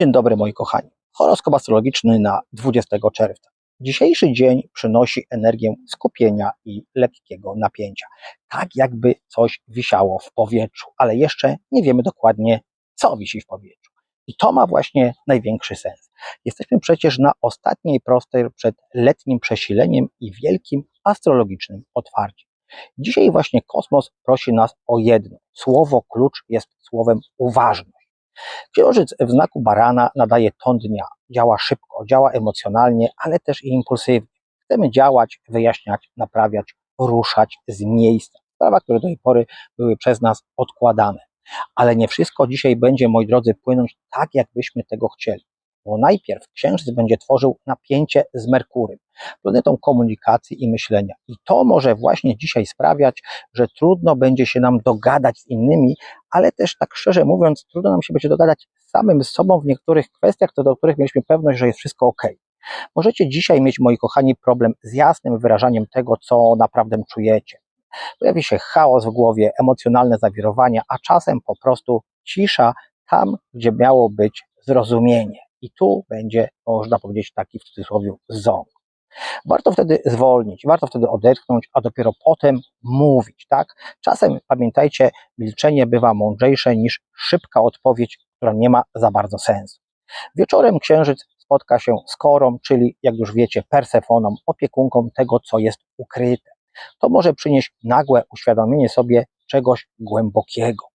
Dzień dobry moi kochani. Horoskop astrologiczny na 20 czerwca. Dzisiejszy dzień przynosi energię skupienia i lekkiego napięcia. Tak jakby coś wisiało w powietrzu, ale jeszcze nie wiemy dokładnie, co wisi w powietrzu. I to ma właśnie największy sens. Jesteśmy przecież na ostatniej prostej przed letnim przesileniem i wielkim astrologicznym otwarciem. Dzisiaj właśnie kosmos prosi nas o jedno. Słowo klucz jest słowem uważność. Księżyc w znaku barana nadaje ton dnia. Działa szybko, działa emocjonalnie, ale też i impulsywnie. Chcemy działać, wyjaśniać, naprawiać, ruszać z miejsca. Sprawa, które do tej pory były przez nas odkładane. Ale nie wszystko dzisiaj będzie, moi drodzy, płynąć tak, jakbyśmy tego chcieli. Bo najpierw Księżyc będzie tworzył napięcie z Merkurem, planetą komunikacji i myślenia. I to może właśnie dzisiaj sprawiać, że trudno będzie się nam dogadać z innymi, ale też tak szczerze mówiąc, trudno nam się będzie dogadać samym sobą w niektórych kwestiach, co do których mieliśmy pewność, że jest wszystko ok. Możecie dzisiaj mieć, moi kochani, problem z jasnym wyrażaniem tego, co naprawdę czujecie. Pojawi się chaos w głowie, emocjonalne zawirowania, a czasem po prostu cisza tam, gdzie miało być zrozumienie. I tu będzie, można powiedzieć, taki w cudzysłowie ząg. Warto wtedy zwolnić, warto wtedy odetchnąć, a dopiero potem mówić, tak? Czasem pamiętajcie, milczenie bywa mądrzejsze niż szybka odpowiedź, która nie ma za bardzo sensu. Wieczorem księżyc spotka się z Korą, czyli jak już wiecie, Persefoną, opiekunką tego, co jest ukryte. To może przynieść nagłe uświadomienie sobie czegoś głębokiego,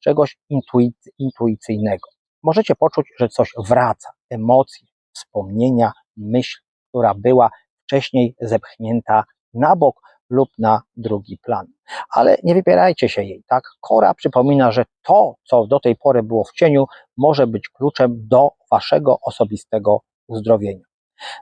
czegoś intuicy, intuicyjnego. Możecie poczuć, że coś wraca, emocje, wspomnienia, myśl, która była wcześniej zepchnięta na bok lub na drugi plan. Ale nie wybierajcie się jej, tak? Kora przypomina, że to, co do tej pory było w cieniu, może być kluczem do waszego osobistego uzdrowienia.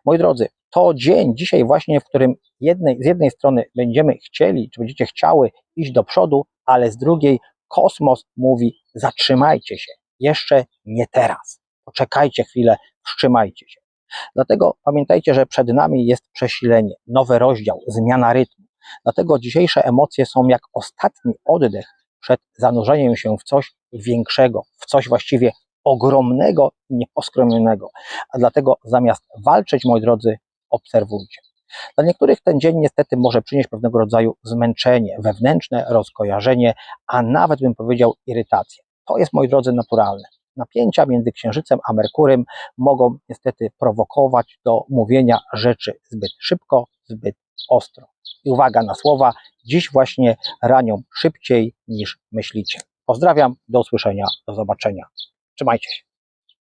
Moi drodzy, to dzień dzisiaj właśnie, w którym jednej, z jednej strony będziemy chcieli, czy będziecie chciały iść do przodu, ale z drugiej kosmos mówi zatrzymajcie się, jeszcze nie teraz. Poczekajcie chwilę, wstrzymajcie się. Dlatego pamiętajcie, że przed nami jest przesilenie, nowy rozdział, zmiana rytmu. Dlatego dzisiejsze emocje są jak ostatni oddech przed zanurzeniem się w coś większego, w coś właściwie ogromnego i nieposkromionego. A dlatego zamiast walczyć, moi drodzy, obserwujcie. Dla niektórych ten dzień niestety może przynieść pewnego rodzaju zmęczenie, wewnętrzne rozkojarzenie, a nawet bym powiedział irytację. To jest, moi drodzy, naturalne. Napięcia między Księżycem a Merkurem mogą niestety prowokować do mówienia rzeczy zbyt szybko, zbyt ostro. I uwaga na słowa, dziś właśnie ranią szybciej niż myślicie. Pozdrawiam, do usłyszenia, do zobaczenia. Trzymajcie się.